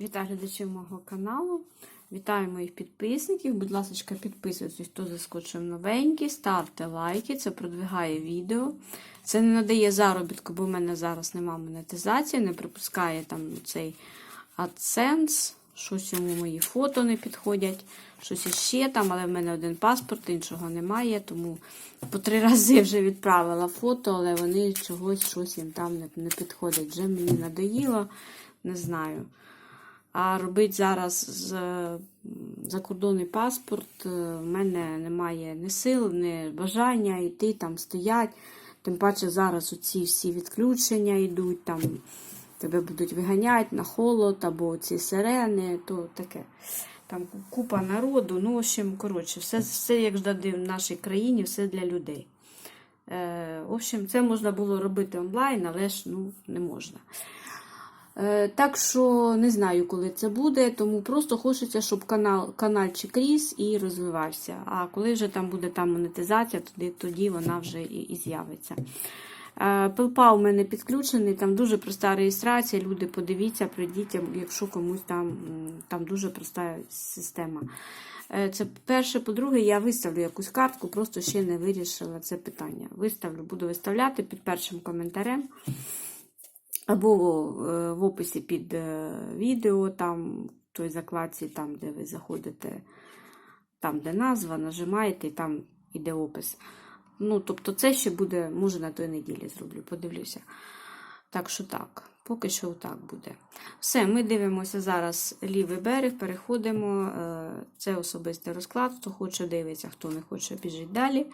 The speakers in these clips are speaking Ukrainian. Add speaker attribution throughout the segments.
Speaker 1: Вітаю глядачів мого каналу. Вітаю моїх підписників. Будь ласка, підписуйтесь, хто заскочив новенький, ставте лайки, це продвигає відео. Це не надає заробітку, бо в мене зараз немає монетизації, не пропускає там цей AdSense, щось йому мої фото не підходять, щось іще там, але в мене один паспорт, іншого немає, тому по три рази вже відправила фото, але вони чогось щось їм там не підходить. Вже мені надоїло, не знаю. А робити зараз з закордонний паспорт е, в мене немає ні сил, ні бажання йти там стоять. Тим паче зараз оці всі відключення йдуть, там тебе будуть виганяти на холод або ці сирени, то таке. Там купа народу. Ну, в общем, коротше, все, все як завжди в нашій країні, все для людей. Е, в общем, це можна було робити онлайн, але ж ну, не можна. Е, Так що не знаю, коли це буде, тому просто хочеться, щоб канал, каналчик ріс і розвивався. А коли вже там буде там монетизація, тоді, тоді вона вже і, і з'явиться. Е, PayPal у мене підключений, там дуже проста реєстрація. Люди, подивіться, прийдіть, якщо комусь там, там дуже проста система. Е, Це перше, по-друге, я виставлю якусь картку, просто ще не вирішила це питання. Виставлю, буду виставляти під першим коментарем. Або е, в описі під е, відео, там, в той закладці, там, де ви заходите, там, де назва, нажимаєте, і там іде опис. Ну, тобто, це ще буде, може, на той неділі зроблю, подивлюся. Так що так, поки що так буде. Все, ми дивимося зараз лівий берег, переходимо. е, Це особистий розклад. Хто хоче дивиться, хто не хоче, біжить далі.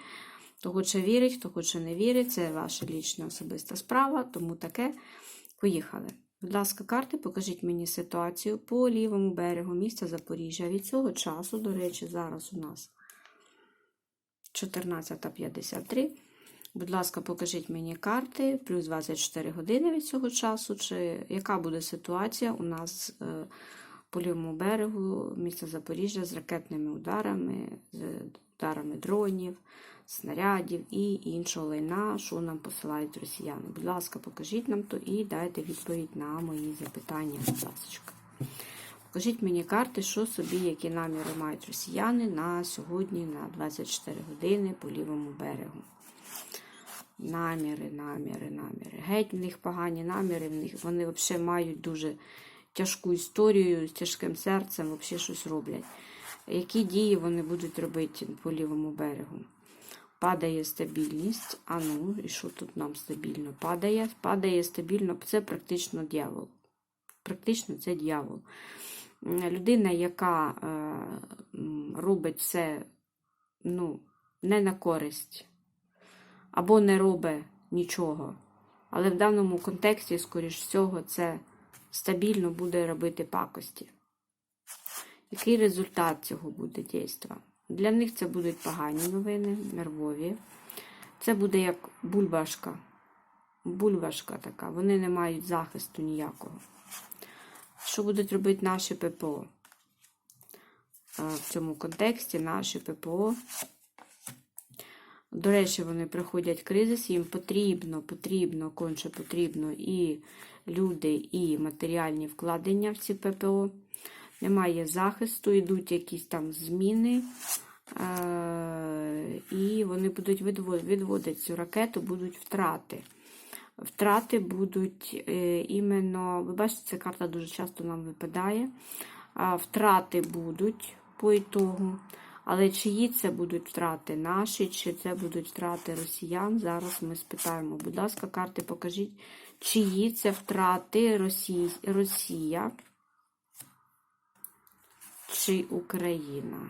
Speaker 1: Хто хоче вірить, хто хоче не вірить, це ваша лічна особиста справа, тому таке. Поїхали. Будь ласка, карти, покажіть мені ситуацію по лівому берегу міста Запоріжжя. Від цього часу, до речі, зараз у нас 14.53. Будь ласка, покажіть мені карти, плюс 24 години від цього часу. Чи яка буде ситуація у нас е, по лівому берегу міста Запоріжжя з ракетними ударами, з ударами дронів, снарядів і іншого лайна, що нам посилають росіяни. Будь ласка, покажіть нам то і дайте відповідь на мої запитання. Будь ласка. Покажіть мені карти, що собі, які наміри мають росіяни на сьогодні, на 24 години по лівому берегу. Наміри, наміри, наміри. Геть в них погані наміри, в них вони взагалі мають дуже тяжку історію з тяжким серцем, взагалі щось роблять. Які дії вони будуть робити по лівому берегу? Падає стабільність. А ну, і що тут нам стабільно? Падає, падає стабільно, це практично дьявол. Практично це дьявол. Людина, яка е, робить все ну, не на користь, або не робить нічого. Але в даному контексті, скоріш всього, це стабільно буде робити пакості. Який результат цього буде дійства? Для них це будуть погані новини, нервові. Це буде як бульбашка. Бульбашка така. Вони не мають захисту ніякого. Що будуть робити наші ППО? Е, В цьому контексті наші ППО. До речі, вони приходять кризис, їм потрібно, потрібно, конче потрібно і люди, і матеріальні вкладення в ці ППО. Немає захисту, йдуть якісь там зміни, е, і вони будуть відводити, цю ракету, будуть втрати. Втрати будуть е, іменно, ви бачите, ця карта дуже часто нам випадає. Втрати будуть по ітогу. Але чиї це будуть втрати наші, чи це будуть втрати росіян? Зараз ми спитаємо. Будь ласка, карти покажіть, чиї це втрати Росія чи Україна?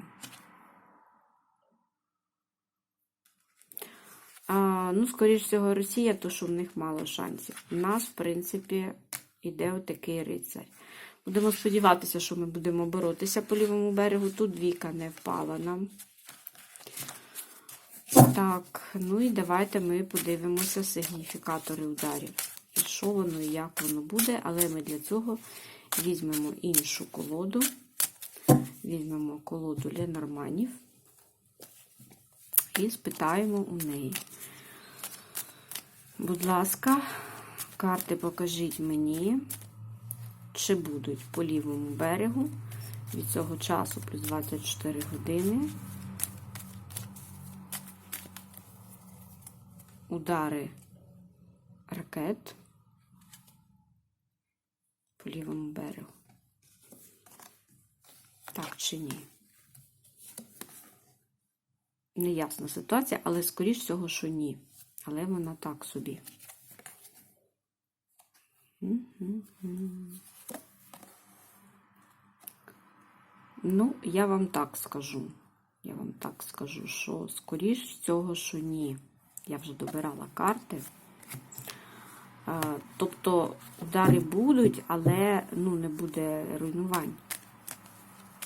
Speaker 1: А, ну, скоріш всього, Росія, то що в них мало шансів. У нас, в принципі, іде отакий рицарь. Будемо сподіватися, що ми будемо боротися по лівому берегу. Тут двійка не впала нам. Так, ну і давайте ми подивимося сигніфікатори ударів. І що воно і як воно буде, але ми для цього візьмемо іншу колоду. Візьмемо колоду Ленорманів і спитаємо у неї. Будь ласка, карти покажіть мені чи будуть по лівому берегу від цього часу плюс 24 години. Удари ракет по лівому берегу. Чи ні? Неясна ситуація, але скоріш всього, що ні. Але вона так собі. Ну, я вам так скажу. Я вам так скажу, що скоріш всього, що ні. Я вже добирала карти. Тобто удари будуть, але ну, не буде руйнувань.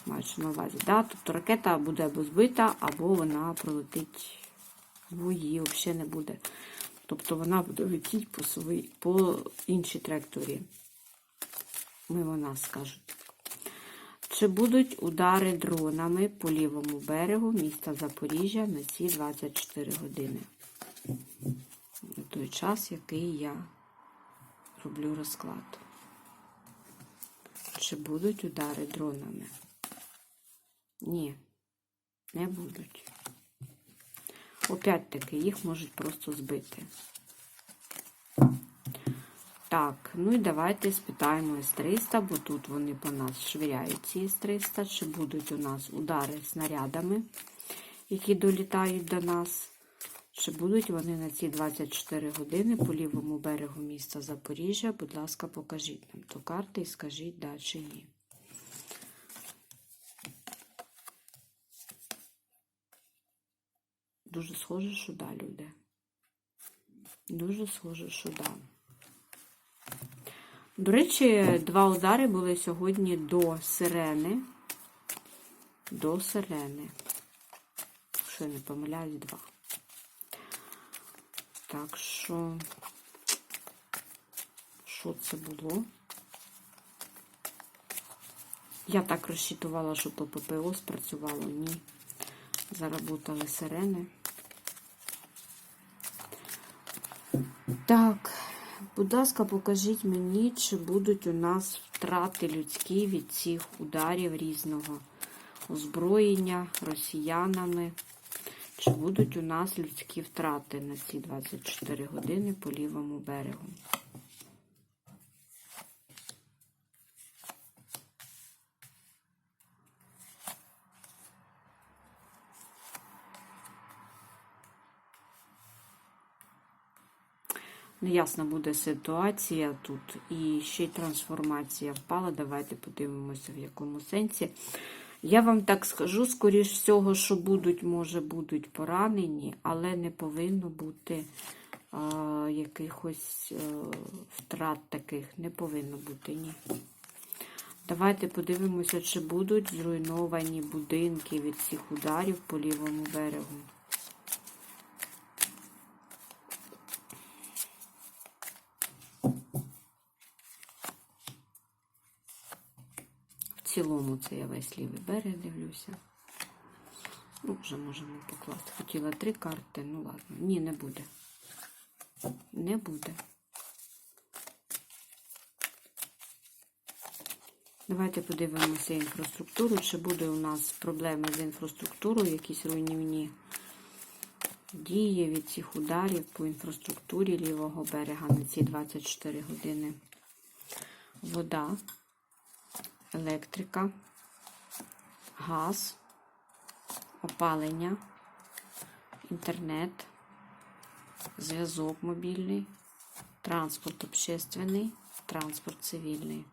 Speaker 1: Маючи на увазі. Да? Тобто ракета буде або збита, або вона пролетить в її взагалі не буде. Тобто вона буде летіти по, своїй, по іншій траєкторії. Мимо нас скажуть. Чи будуть удари дронами по лівому берегу міста Запоріжжя на ці 24 години? На той час, який я роблю розклад. Чи будуть удари дронами? Ні, не будуть. Опять-таки, їх можуть просто збити. Так, ну і давайте спитаємо С-300, бо тут вони по нас швиряють ці С-300. Чи будуть у нас удари снарядами, які долітають до нас? Чи будуть вони на ці 24 години по лівому берегу міста Запоріжжя? Будь ласка, покажіть нам ту карту і скажіть, да чи ні. Дуже схоже, що да, люди. Дуже схоже, що да. До речі, два удари були сьогодні до сирени. До сирени. Якщо я не помиляюсь, два. Так що, що це було? Я так розчитувала, що по ППО спрацювало. Ні. Заработали сирени. Так, будь ласка, покажіть мені, чи будуть у нас втрати людські від цих ударів різного озброєння росіянами. Чи будуть у нас людські втрати на ці 24 години по лівому берегу? Неясна буде ситуація тут. І ще й трансформація впала. Давайте подивимося, в якому сенсі. Я вам так скажу, скоріш всього, що будуть, може, будуть поранені, але не повинно бути а, якихось а, втрат таких. Не повинно бути, ні. Давайте подивимося, чи будуть зруйновані будинки від цих ударів по лівому берегу. Цілому це я весь лівий берег дивлюся. Ну, вже можемо покласти. Хотіла три карти, ну ладно. Ні, не буде. Не буде. Давайте подивимося інфраструктуру. Чи буде у нас проблеми з інфраструктурою, якісь руйнівні дії від цих ударів по інфраструктурі лівого берега на ці 24 години. Вода електрика, газ, опалення, інтернет, зв'язок мобільний, транспорт общественний, транспорт цивільний.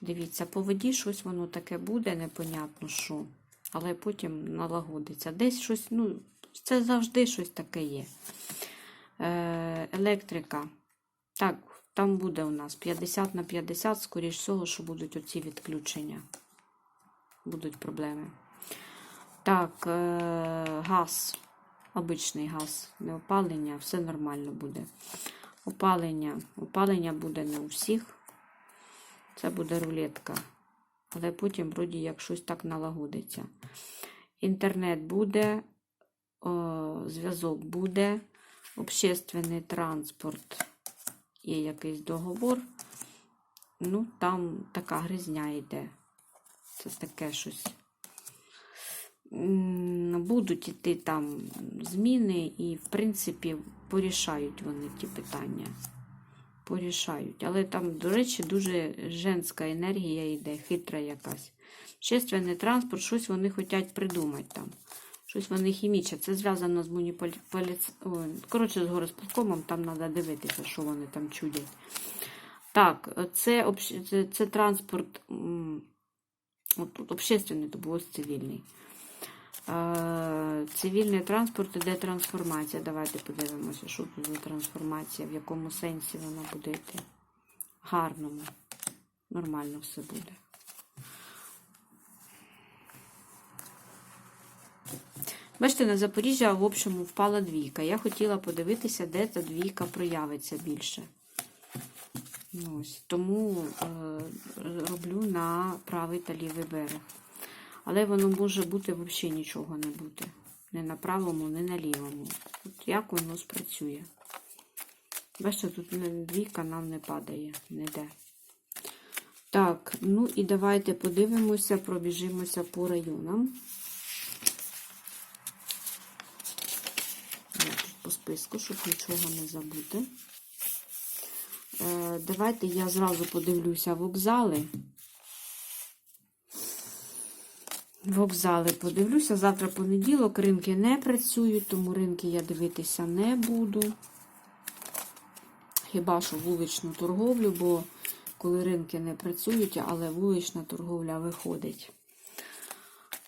Speaker 1: Дивіться, по воді щось воно таке буде, непонятно що, але потім налагодиться. Десь щось, ну, це завжди щось таке є. Е, Електрика. Так, там буде у нас 50 на 50, скоріш всього, що будуть оці відключення. Будуть проблеми. Так, е газ, обичний газ, не опалення, все нормально буде. Опалення. Опалення буде не у всіх. Це буде рулетка. Але потім, вроді, як щось так налагодиться. Інтернет буде, зв'язок буде, общественний транспорт є якийсь договор. ну, там така гризня йде. Це таке щось. Будуть іти там зміни, і, в принципі, порішають вони ті питання. Порішають. Але там, до речі, дуже женська енергія йде, хитра якась. Общественний транспорт, щось вони хочуть придумати там. Щось вони хімічать. Це зв'язано з муніполіц... Коротше, з горосполкомом, там треба дивитися, що вони там чудять. Так, це, це, це транспорт. Общественний, то був цивільний. Цивільний транспорт іде трансформація. Давайте подивимося, що тут за трансформація, в якому сенсі вона буде йти. Гарному. Нормально все буде. Бачите, на Запоріжжя в общому впала двійка. Я хотіла подивитися, де та двійка проявиться більше. Ну, Ось. Тому е, роблю на правий та лівий берег. Але воно може бути взагалі нічого не бути. Не на правому, не на лівому. От як воно спрацює. Бачите, тут двійка нам не падає, не йде. Так, ну і давайте подивимося, пробіжимося по районам. Я тут по списку, щоб нічого не забути. Е, давайте я зразу подивлюся вокзали. Вокзали подивлюся. Завтра понеділок, ринки не працюють, тому ринки я дивитися не буду. Хіба що вуличну торговлю, бо коли ринки не працюють, але вулична торговля виходить.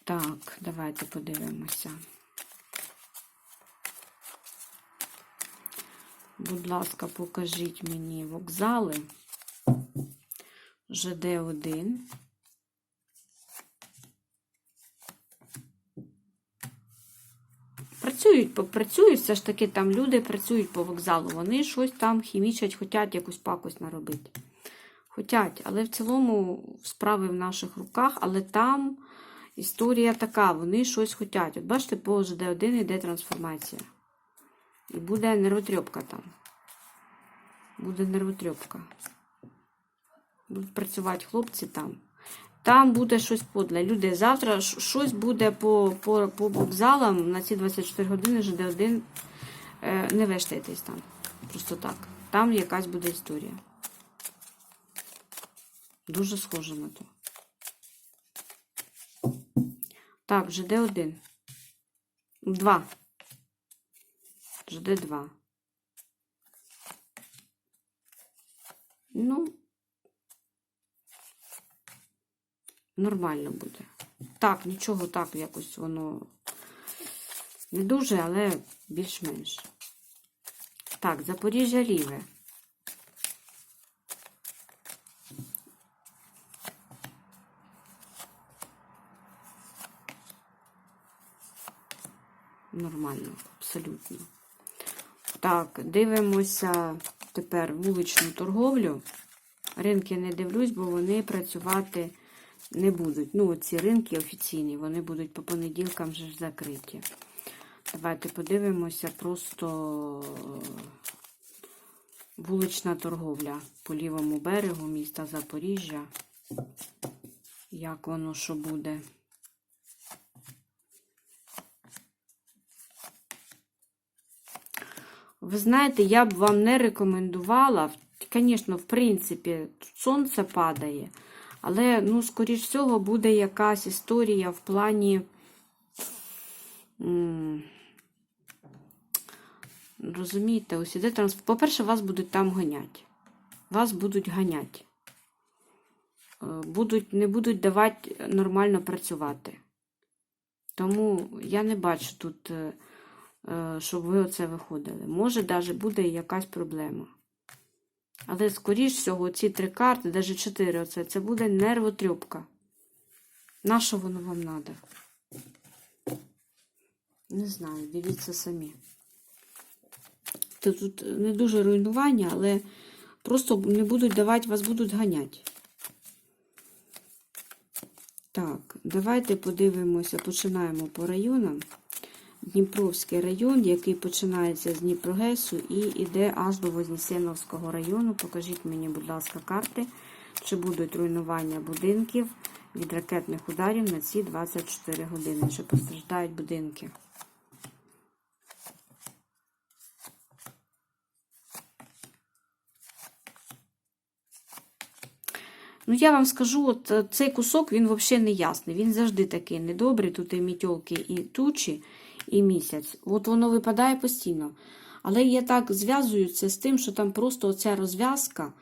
Speaker 1: Так, давайте подивимося. Будь ласка, покажіть мені вокзали. ЖД1. Працюють, попрацюють, все ж таки там люди працюють по вокзалу. Вони щось там хімічать, хочуть якусь пакость наробити. Хотять, але в цілому справи в наших руках, але там історія така, вони щось хочуть. От бачите, по ЖД1 йде трансформація. І буде нервотрьопка там. Буде нервотрьопка. Будуть працювати хлопці там. Там буде щось подле. Люди, завтра щось буде по, по, по вокзалам на ці 24 години ЖД1. Е, не вештайтесь там. Просто так. Там якась буде історія. Дуже схоже на то. Так, ЖД1. Два. ЖД2. Ну, нормально буде. Так, нічого так якось воно не дуже, але більш-менш. Так, Запоріжжя ліве. Нормально, абсолютно. Так, дивимося тепер вуличну торговлю. Ринки не дивлюсь, бо вони працювати не будуть. Ну, ці ринки офіційні, вони будуть по понеділкам вже закриті. Давайте подивимося просто е, вулична торговля по лівому берегу міста Запоріжжя. Як воно що буде? Ви знаєте, я б вам не рекомендувала. Звісно, в принципі, сонце падає. Але, ну, скоріш всього, буде якась історія в плані. Розумієте, ось іде транс... По-перше, вас будуть там ганяти. Вас будуть ганяти. Е, Будуть, не будуть давати нормально працювати. Тому я не бачу тут, е, щоб ви оце виходили. Може, навіть буде якась проблема. Але, скоріш всього, ці три карти, навіть чотири, оце, це буде нервотрьопка. На що воно вам треба? Не знаю, дивіться самі. Це тут не дуже руйнування, але просто не будуть давати, вас будуть ганяти. Так, давайте подивимося, починаємо по районам. Дніпровський район, який починається з Дніпрогесу і йде аж до Вознесеновського району. Покажіть мені, будь ласка, карти Чи будуть руйнування будинків від ракетних ударів на ці 24 години? Чи постраждають будинки? Ну, я вам скажу, от е, цей кусок, він взагалі не ясний. Він завжди такий недобрий. Тут і мітьолки, і тучі, і місяць. От воно випадає постійно. Але я так зв'язую це з тим, що там просто оця розв'язка,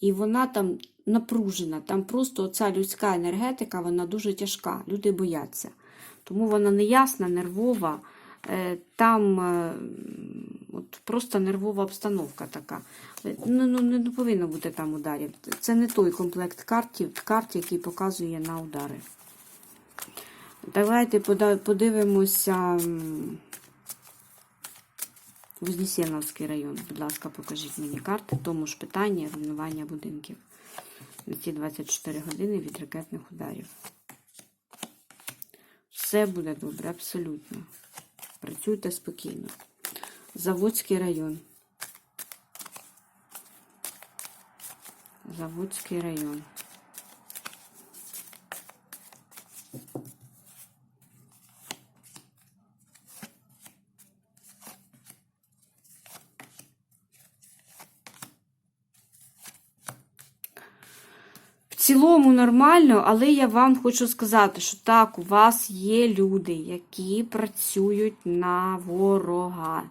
Speaker 1: і вона там напружена. Там просто оця людська енергетика, вона дуже тяжка. Люди бояться. Тому вона неясна, нервова. Е, Там е, от просто нервова обстановка така. Е, Ну, ну, не повинно бути там ударів. Це не той комплект картів, карт, який показує на удари. Давайте подивимося Вознесеновський район. Будь ласка, покажіть мені карти. Тому ж питання руйнування будинків на ці 24 години від ракетних ударів. Все буде добре, абсолютно. Працюйте спокійно. Заводський район. Заводський район. В цілому нормально, але я вам хочу сказати, що так, у вас є люди, які працюють на ворога.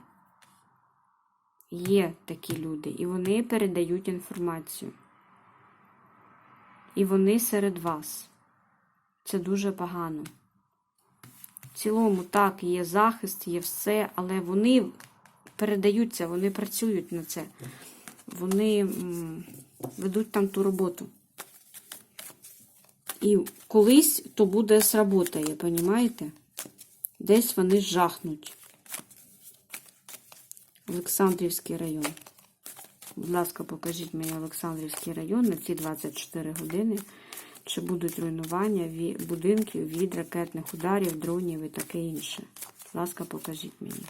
Speaker 1: Є такі люди, і вони передають інформацію. І вони серед вас. Це дуже погано. В цілому, так, є захист, є все, але вони передаються, вони працюють на це. Вони ведуть там ту роботу. І колись то буде сработає, понімаєте? Десь вони жахнуть. Олександрівський район. Будь ласка, покажіть мені Олександрівський район на ці 24 години. Чи будуть руйнування будинків від ракетних ударів, дронів і таке інше. Будь ласка, покажіть мені.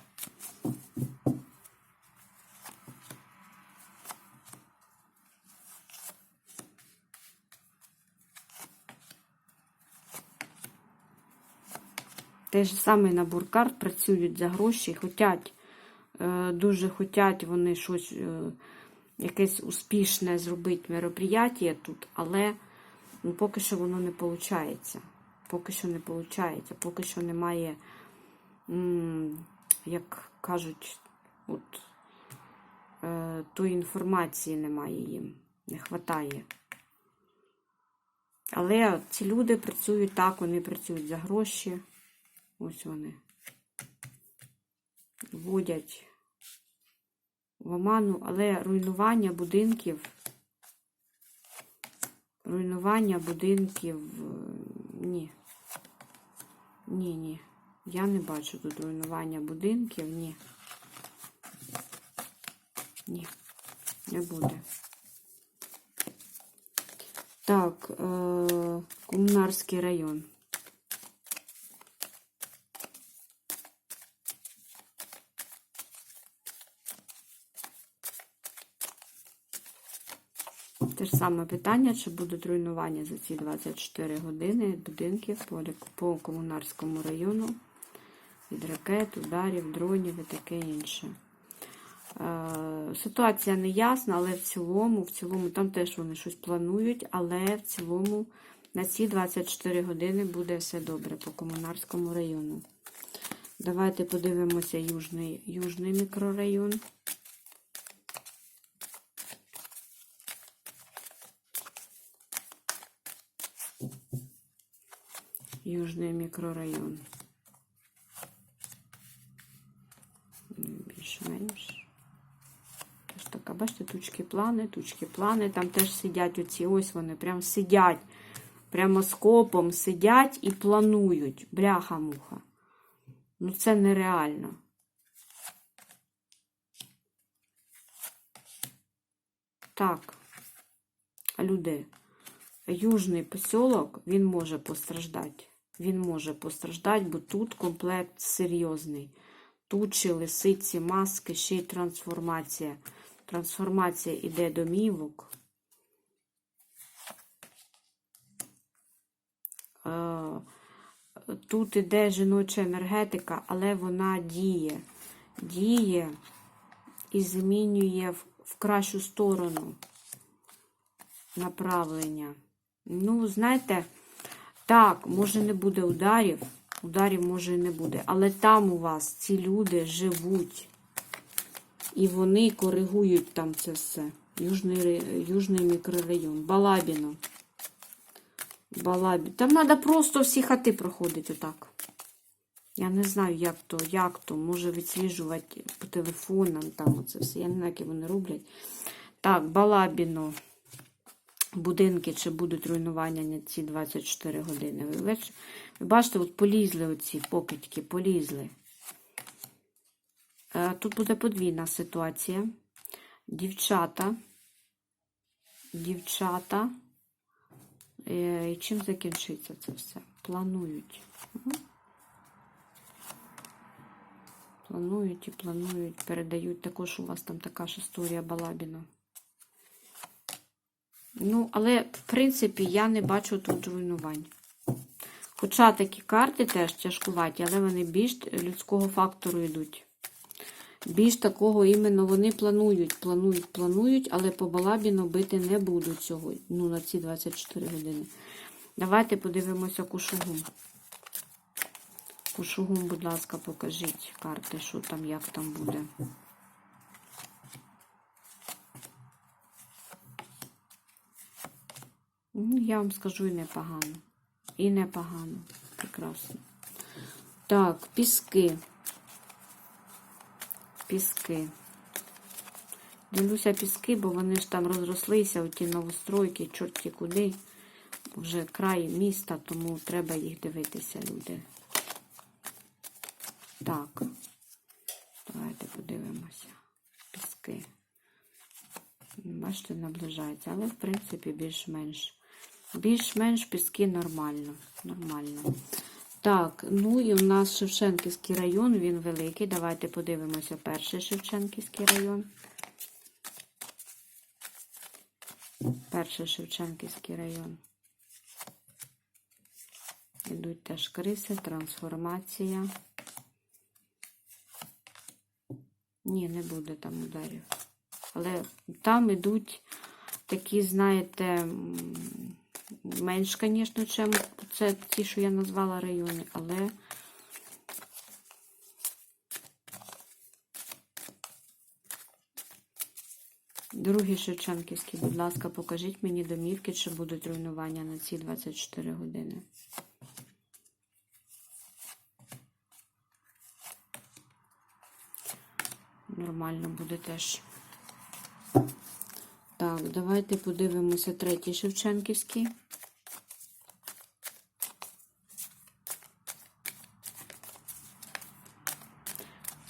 Speaker 1: Той же самий набор карт працюють за гроші, хотять, е, дуже хотять вони щось, е, якесь успішне зробити мероприятие тут, але ну, поки що воно не виходить. Поки що не виходить, поки що немає, як кажуть, от, е, тої інформації немає їм, не вистачає. Але ці люди працюють так, вони працюють за гроші. Ось вони вводять в оману, але руйнування будинків, руйнування будинків, е, ні. Ні, ні. Я не бачу тут руйнування будинків, ні. Ні, не буде. Так, е- Комунарський район. Саме питання, чи будуть руйнування за ці 24 години будинків по, комунарському району від ракет, ударів, дронів і таке інше. Е, Ситуація не ясна, але в цілому, в цілому, там теж вони щось планують, але в цілому на ці 24 години буде все добре по комунарському району. Давайте подивимося южний, южний мікрорайон. Южний мікрорайон. Більш-менш. Тож така, бачите, тучки плани, тучки плани. Там теж сидять оці, ось вони прям сидять. Прямо скопом сидять і планують. Бляха-муха. Ну це нереально. Так, люди. Южний посілок, він може постраждати він може постраждати, бо тут комплект серйозний. Тучі, лисиці, маски, ще й трансформація. Трансформація іде домівок. Е, тут іде жіноча енергетика, але вона діє. Діє і змінює в кращу сторону направлення. Ну, знаєте, так, може не буде ударів, ударів може і не буде, але там у вас ці люди живуть. І вони коригують там це все. Южний, южний мікрорайон. Балабіно. Балабі. Там треба просто всі хати проходити отак. Я не знаю, як то, як то. Може відсліджувати по телефонам, там оце все. Я не знаю, як вони роблять. Так, Балабіно. Будинки, чи будуть руйнування на ці 24 години. Ви, бач- ви бачите, от полізли оці покидьки, полізли. Е, Тут буде подвійна ситуація. Дівчата. Дівчата. Е, І чим закінчиться це все? Планують. Планують і планують, передають. Також у вас там така ж історія Балабіна. Ну, але, в принципі, я не бачу тут руйнувань. Хоча такі карти теж тяжкуваті, але вони більш людського фактору йдуть. Більш такого іменно вони планують, планують, планують, але по балабіну бити не будуть сьогодні. Ну, на ці 24 години. Давайте подивимося кушугум. Кушугум, будь ласка, покажіть карти, що там, як там буде. Я вам скажу і непогано. І непогано. Прекрасно. Так, піски. Піски. Дивлюся піски, бо вони ж там розрослися, оті новостройки, чорті куди. Вже край міста, тому треба їх дивитися, люди. Так. Давайте подивимося. Піски. Бачите, наближається, але в принципі більш-менш. Більш-менш піски нормально. Нормально. Так, ну і у нас Шевченківський район, він великий. Давайте подивимося перший Шевченківський район. Перший Шевченківський район. Ідуть теж криси, трансформація. Ні, не буде там ударів. Але там ідуть такі, знаєте, менш, звісно, чим це ті, що я назвала райони, але другий Шевченківський, будь ласка, покажіть мені домівки, чи будуть руйнування на ці 24 години. Нормально буде теж. Так, давайте подивимося третій Шевченківський.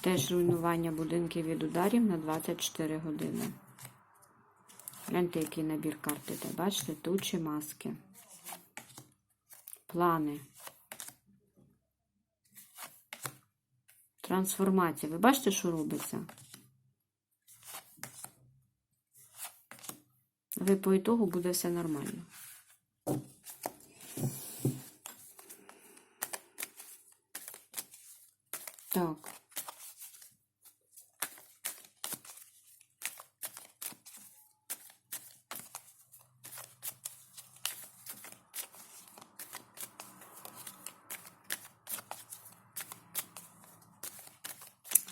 Speaker 1: Теж руйнування будинків від ударів на 24 години. Гляньте, який набір карти. Та бачите, тучі маски. Плани. Трансформація. Ви бачите, що робиться? Але по ітогу буде все нормально. Так.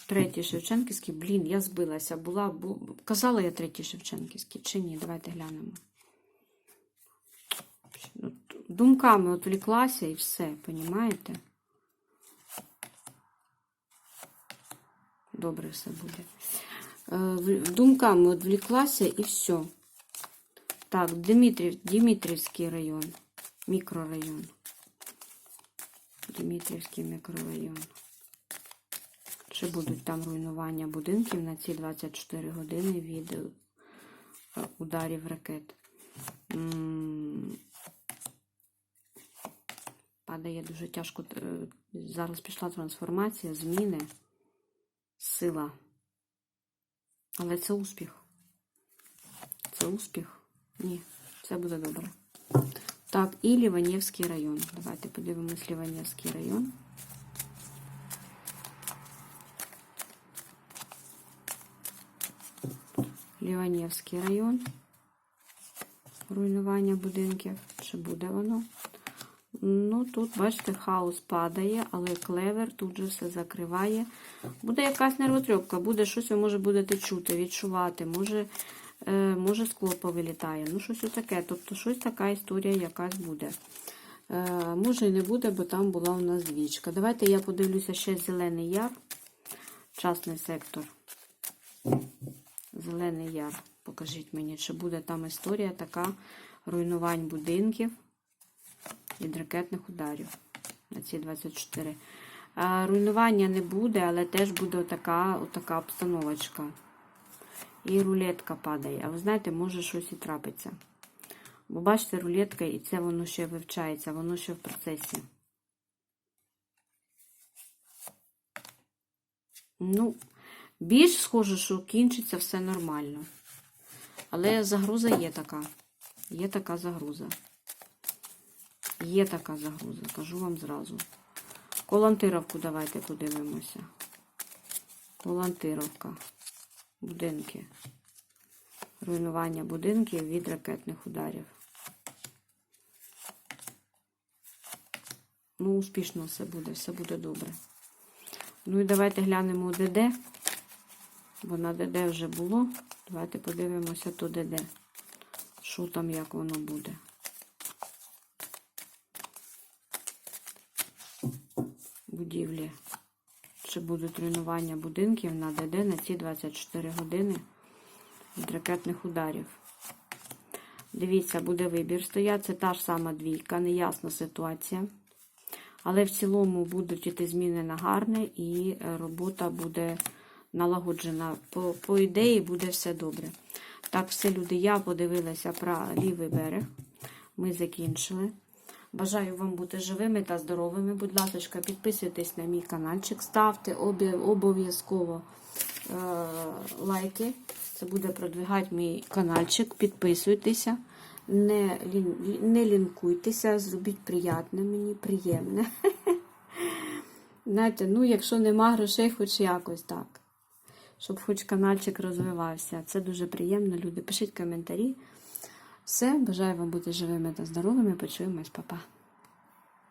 Speaker 1: Третій Шевченківський. Блін, я збилася. Була, бу... Казала я третій Шевченківський чи ні? Давайте глянемо. Ну, Думками отвліклася і все, понімаєте? Добре все буде. Е, Думками відвліклася і все. Так, Дмитрів, Дмитрівський район. Мікрорайон. Дмитрівський мікрорайон. Чи будуть там руйнування будинків на ці 24 години від е, ударів ракет? Падає дуже тяжко. е, Зараз пішла трансформація, зміни, сила. Але це успіх. Це успіх? Ні, все буде добре. Так, і Ліванівський район. Давайте подивимось Ліванівський район. Ліванівський район. Руйнування будинків. Чи буде воно? Ну, тут, бачите, хаос падає, але клевер тут же все закриває. Буде якась нервотрьопка, буде щось ви може будете чути, відчувати, може, е, може скло повилітає. Ну, щось таке. Тобто, щось така історія якась буде. Е, може і не буде, бо там була у нас двічка. Давайте я подивлюся ще зелений яр. Частний сектор. Зелений яр. Покажіть мені, чи буде там історія така руйнувань будинків від ракетних ударів на ці 24. А, руйнування не буде, але теж буде отака, отака обстановочка. І рулетка падає. А ви знаєте, може щось і трапиться. Бо бачите, рулетка, і це воно ще вивчається, воно ще в процесі. Ну, більш схоже, що кінчиться все нормально. Але загруза є така. Є така загруза. Є така загруза, кажу вам зразу. Колантировку давайте подивимося. Колантировка. Будинки. Руйнування будинків від ракетних ударів. Ну, успішно все буде, все буде добре. Ну і давайте глянемо ДД. Бо на ДД вже було. Давайте подивимося то ДД. Що там, як воно буде. Будівлі. Чи будуть руйнування будинків на ДД на ці 24 години від ракетних ударів. Дивіться, буде вибір стоять. Це та ж сама двійка, неясна ситуація. Але в цілому будуть іти зміни на гарне і робота буде налагоджена. По, по ідеї буде все добре. Так, все, люди, я подивилася про лівий берег. Ми закінчили. Бажаю вам бути живими та здоровими. Будь ласка, підписуйтесь на мій каналчик, ставте обов'язково е лайки. Це буде продвигати мій каналчик. Підписуйтеся, не, лін, не лінкуйтеся, зробіть приємне мені, приємне. Знаєте, ну, якщо нема грошей, хоч якось так. Щоб хоч каналчик розвивався. Це дуже приємно, люди. Пишіть коментарі. Все, бажаю вам бути живими та здоровими. Почуємось, Па-па.